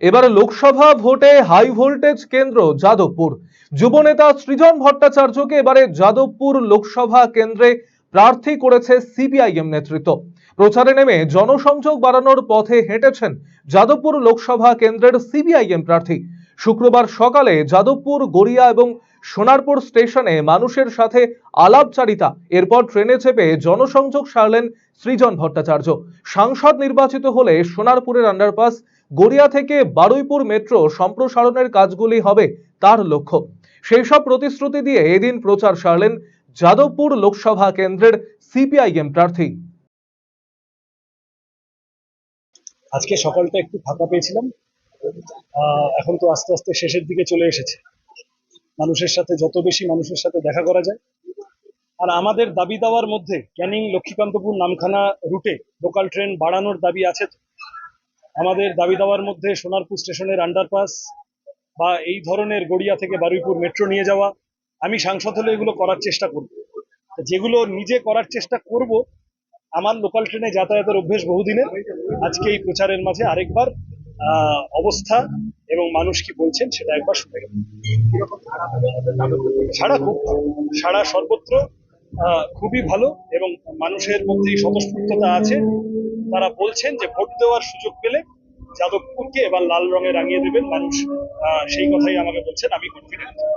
এবারে লোকসভা ভোটে high voltage কেন্দ্র যাদবপুর। যুবনেতা সৃজন ভট্টাচার্যকে এবারে যাদবপুর লোকসভা কেন্দ্রে প্রার্থী করেছে সিপিআইএম নেতৃত্ব। প্রচারে নেমে জনসংযোগ বাড়ানোর পথে হেঁটেছেন যাদবপুর লোকসভা কেন্দ্রের সিপিআইএম প্রার্থী। শুক্রবার সকালে যাদবপুর গড়িয়া এবং সোনারপুর স্টেশনে মানুষের সাথে আলাপচারিতা। এরপর ট্রেনে চেপে জনসংযোগ সারলেন সৃজন ভট্টাচার্য। সাংসদ নির্বাচিত হলে সোনারপুরের আন্ডারপাস গড়িয়া থেকে বারুইপুর মেট্রো সম্প্রসারণের কাজগুলি হবে তার লক্ষ্য। সেই সব প্রতিশ্রুতি দিয়ে এদিন প্রচার সারলেন যাদবপুর লোকসভা কেন্দ্রের সিপিআইএম প্রার্থী। আজকে সকালটা একটু ফাঁকা পেয়েছিলাম। এখন তো আস্তে আস্তে শেষের দিকে চলে এসেছে। মানুষের সাথে, যত বেশি মানুষের সাথে দেখা করা যায়। আর আমাদের দাবি দাওয়ার মধ্যে ক্যানিং লক্ষ্মীকান্তপুর নামখানা রুটে লোকাল ট্রেন বাড়ানোর দাবি আছে আমাদের দাবি দাওয়ার মধ্যে সোনারপুর স্টেশনের আন্ডারপাস বা এই ধরনের গড়িয়া থেকে বারুইপুর মেট্রো নিয়ে যাওয়া, আমি সাংসদ হলে এগুলো করার চেষ্টা করব। যেগুলো নিজে করার চেষ্টা করব, আমার লোকাল ট্রেনে যাতায়াতের অভ্যেস বহুদিনের, আজকে এই প্রচারের মাঝে আরেকবার অবস্থা এবং মানুষ কি বলছেন সেটা একবার শুনে গেল। সারা খুব সারা সর্বত্র খুবই ভালো এবং মানুষের মধ্যে স্বতঃস্ফূর্ততা আছে। তারা বলছেন যে ভোট দেওয়ার সুযোগ পেলে যাদবপুরকে এবার লাল রঙে রাঙিয়ে দেবেন মানুষ। সেই কথাই আমাকে বলছেন। আমি কনফিডেন্ট